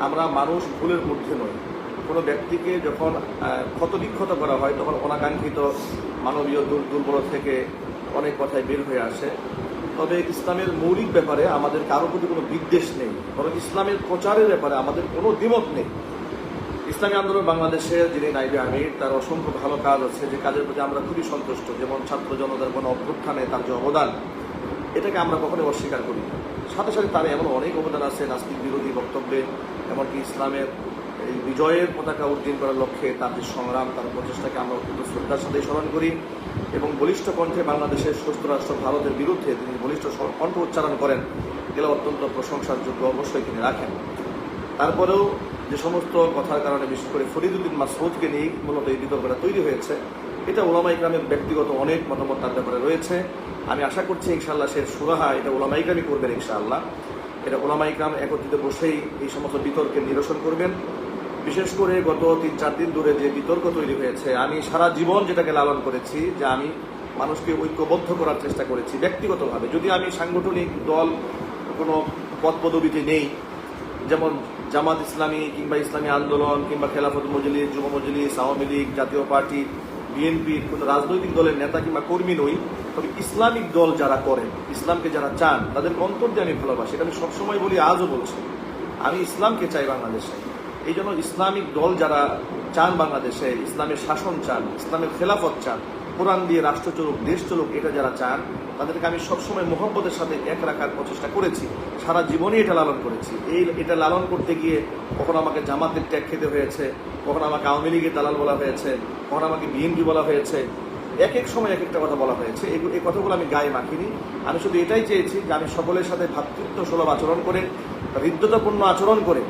আমরা মানুষ ভুলের মধ্যে নই। কোনো ব্যক্তিকে যখন ক্ষতবিক্ষত করা হয়, তখন অনাকাঙ্ক্ষিত মানবীয় দুর- দুর্বল থেকে অনেক কথাই বের হয়ে আসে। তবে ইসলামের মৌলিক ব্যাপারে আমাদের কারও প্রতি কোনো বিদ্বেষ নেই, বরং ইসলামের প্রচারের ব্যাপারে আমাদের কোনো দ্বিমত নেই। ইসলামী আন্দোলন বাংলাদেশের যিনি নাইবে আমির, তার অসংখ্য ভালো কাজ আছে যে কাজের প্রতি আমরা খুবই সন্তুষ্ট। যেমন ছাত্র জনতার কোনো অভ্যুত্থানে তার যে অবদান এটাকে আমরা কখনোই অস্বীকার করি সাথে সাথে তার এমন অনেক অবদান আছে, নাস্তিক বিরোধী বক্তব্যে, এমনকি ইসলামের এই বিজয়ের পতাকা উদ্দিন করার লক্ষ্যে তার যে সংগ্রাম, তার প্রচেষ্টাকে আমরা অত্যন্ত শ্রদ্ধার সাথে স্মরণ করি এবং বলিষ্ঠ কণ্ঠে বাংলাদেশের সুস্থ রাষ্ট্র ভারতের বিরুদ্ধে তিনি বলিষ্ঠ কণ্ঠ উচ্চারণ করেন এগুলো অত্যন্ত প্রশংসার যোগ্য অবশ্যই তিনি রাখেন। তারপরেও যে সমস্ত কথার কারণে বিশেষ করে ফরিদুদ্দিন মাসউদকে নিয়ে মূলত এই বিতর্কটা তৈরি হয়েছে এটা ওলামা ইকরামের ব্যক্তিগত অনেক মতামত তার ব্যাপারে রয়েছে। আমি আশা করছি ইনশাআল্লাহ সে সুরাহা এটা ওলামা ইকরামই করবেন ইনশাআল্লাহ। এটা ওলামা ইকরাম একত্রিত বসেই এই সমস্ত বিতর্কের নিরসন করবেন। বিশেষ করে গত তিন চার দিন ধরে যে বিতর্ক তৈরি হয়েছে, আমি সারা জীবন যেটাকে লালন করেছি যে আমি মানুষকে ঐক্যবদ্ধ করার চেষ্টা করেছি ব্যক্তিগতভাবে। যদি আমি সাংগঠনিক দল, কোনো পদ পদবিতে নেই, যেমন জামাত ইসলামী কিংবা ইসলামী আন্দোলন কিংবা খেলাফত মজলিস, যুব মজলিস, আওয়ামী লীগ, জাতীয় পার্টি বিএনপির কোনো রাজনৈতিক দলের নেতা কিংবা কর্মী নই, তবে ইসলামিক দল যারা করেন, ইসলামকে যারা চান, তাদের অন্তর আমি ভালোবাসি। এটা আমি সবসময় বলি, আজও বলছি। আমি ইসলামকে চাই বাংলাদেশে। এই জন্য ইসলামিক দল যারা চান বাংলাদেশে, ইসলামের শাসন চান, ইসলামের খেলাফত চান, কোরআন দিয়ে রাষ্ট্র চলুক, দেশ চলুক, এটা যারা চান, তাদেরকে আমি সবসময় মোহব্বতের সাথে এক রাখার প্রচেষ্টা করেছি। সারা জীবনই এটা লালন করেছি। এই, এটা লালন করতে গিয়ে কখনো আমাকে জামাতের ট্যাগ খেতে হয়েছে, কখনো আমাকে আওয়ামী লীগের দালাল বলা হয়েছে, কখনো আমাকে বিএনপি বলা হয়েছে। এক এক সময় এক একটা কথা বলা হয়েছে। এই কথাগুলো আমি গায়ে মাখিনি। আমি শুধু এটাই চেয়েছি যে আমি সকলের সাথে ভ্রাতৃত্ব সুলভ আচরণ করে, হৃদ্যতাপূর্ণ আচরণ করে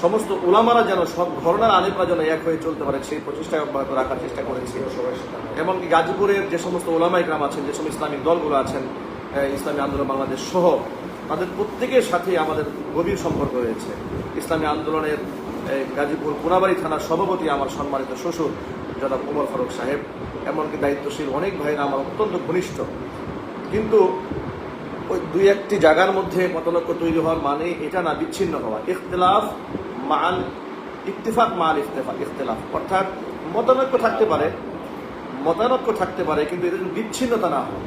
সমস্ত ওলামারা যেন সব ঘরনার আলেমরা যেন এক হয়ে চলতে পারে সেই প্রচেষ্টায় অব্যাহত রাখার চেষ্টা করেছি। এমনকি গাজীপুরের যে সমস্ত ওলামাই গ্রাম আছেন, যে সমস্ত ইসলামিক দলগুলো আছেন ইসলামী আন্দোলন বাংলাদেশ সহ, তাদের প্রত্যেকের সাথে আমাদের গভীর সম্পর্ক রয়েছে। ইসলামী আন্দোলনের গাজীপুর কোনাবাড়ি থানার সভাপতি আমার সম্মানিত শ্বশুর জনাব উমর ফারুক সাহেব, এমনকি দায়িত্বশীল অনেক ভাইরা আমার অত্যন্ত ঘনিষ্ঠ। কিন্তু ওই দুই একটি জায়গার মধ্যে মতলক্য তৈরি হওয়ার মানে এটা না, বিচ্ছিন্ন হওয়া। ইখতলাফ মাল ইত্তেফাক মাল ইফতেফাক ইখতলাফ। অর্থাৎ মতানৈক্য থাকতে পারে, মতানৈক্য থাকতে পারে, কিন্তু এদের বিচ্ছিন্নতা না হয়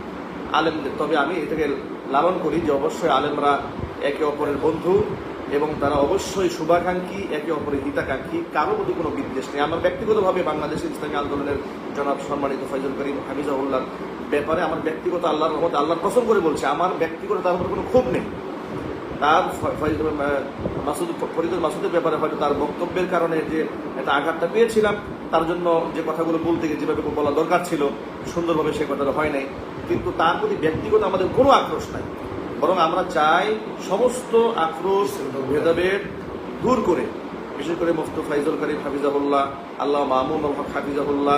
আলেমদের। তবে আমি এটাকে লালন করি যে অবশ্যই আলেমরা একে অপরের বন্ধু এবং তারা অবশ্যই শুভাকাঙ্ক্ষী, একে অপরের হিতাকাঙ্ক্ষী, কারও প্রতি কোনো বিদ্বেষ নেই। আমার ব্যক্তিগতভাবে বাংলাদেশের ইসলামী আন্দোলনের জনাব সম্মানিত ফয়জুল করিম হামিজাউল্লাহ ব্যাপারে আমার ব্যক্তিগত আল্লাহর রহমত, আল্লাহর পছন্দ করে বলছে, আমার ব্যক্তিগত তার উপর কোনো ক্ষোভ নেই। তার মাসুদ, ফরিদুল মাসুদের ব্যাপারে হয়তো তার বক্তব্যের কারণে যে একটা আঘাতটা পেয়েছিলাম, তার জন্য যে কথাগুলো বলতে গিয়ে যেভাবে বলা দরকার ছিল, সুন্দরভাবে সে কথাটা হয় নাই। কিন্তু তার প্রতি ব্যক্তিগত আমাদের কোনো আক্রোশ নাই। বরং আমরা চাই সমস্ত আক্রোশ ভেদাভেদ দূর করে, বিশেষ করে মুফতু ফাইজুল করিম হাফিজাহুল্লাহ, আল্লাহ আল হক হাফিজাহুল্লাহ,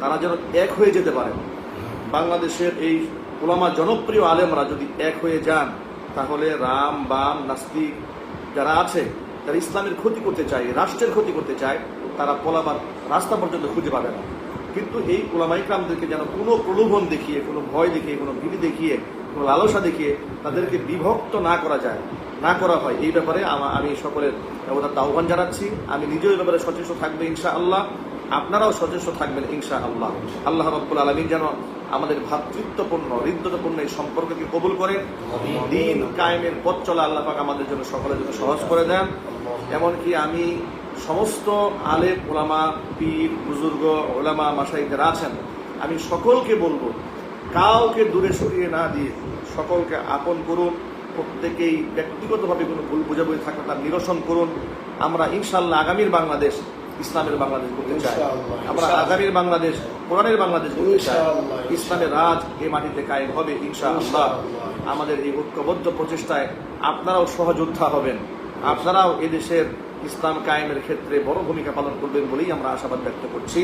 তারা যেন এক হয়ে যেতে পারেন বাংলাদেশের এই ওলামা জনপ্রিয় আলেমরা যদি এক হয়ে যান, তাহলে রাম, বাম, নাস্তিক যারা আছে যারা ইসলামের ক্ষতি করতে চায়, রাষ্ট্রের ক্ষতি করতে চায়, তারা পলাবার রাস্তা পর্যন্ত খুঁজে পাবে না। কিন্তু এই ওলামাইকরামদেরকে যেন কোনো প্রলোভন দেখিয়ে, কোনো ভয় দেখিয়ে, কোনো ভীতি দেখিয়ে লালসা দেখিয়ে তাদেরকে বিভক্ত না করা যায় না করা হয়। এই ব্যাপারে আমি সকলের ওদের আহ্বান জানাচ্ছি। আমি নিজেও এই ব্যাপারে সচেষ্ট থাকবে ইনশা আল্লাহ আপনারাও সচেষ্ট থাকবেন ইনশা আল্লাহ আল্লাহ রব্বুল আলমিন যেন আমাদের ভ্রাতৃত্বপূর্ণ হৃদ্যতাপূর্ণ এই সম্পর্ককে কবুল করেন। দিন কায়েমের পথ চলা আল্লাহ পাক আমাদের জন্য সকলের জন্য সহজ করে দেন। এমনকি আমি সমস্ত আলেম ওলামা পীর বুজুর্গ ওলামা মাসাই যারা আছেন। আমি সকলকে বলব কাউকে দূরে সরিয়ে না দিয়ে সকলকে আপন করুন প্রত্যেকেই ব্যক্তিগতভাবে কোনো ভুল বোঝাবুঝি থাকলে তার নিরসন করুন। আমরা ইনশাল্লাহ আগামীর বাংলাদেশ ইসলামের বাংলাদেশ করতে চাই। আমরা আগামীর বাংলাদেশ কোরআনের বাংলাদেশ করতে চাই। ইসলামের রাজ এই মাটিতে কায়েম হবে ইনশাআল্লাহ। ইনশাআল্লাহ। আমাদের এই ঐক্যবদ্ধ প্রচেষ্টায় আপনারাও সহযোদ্ধা হবেন। আপনারাও এদেশের ইসলাম কায়েমের ক্ষেত্রে বড় ভূমিকা পালন করবেন বলেই আমরা আশাবাদ ব্যক্ত করছি।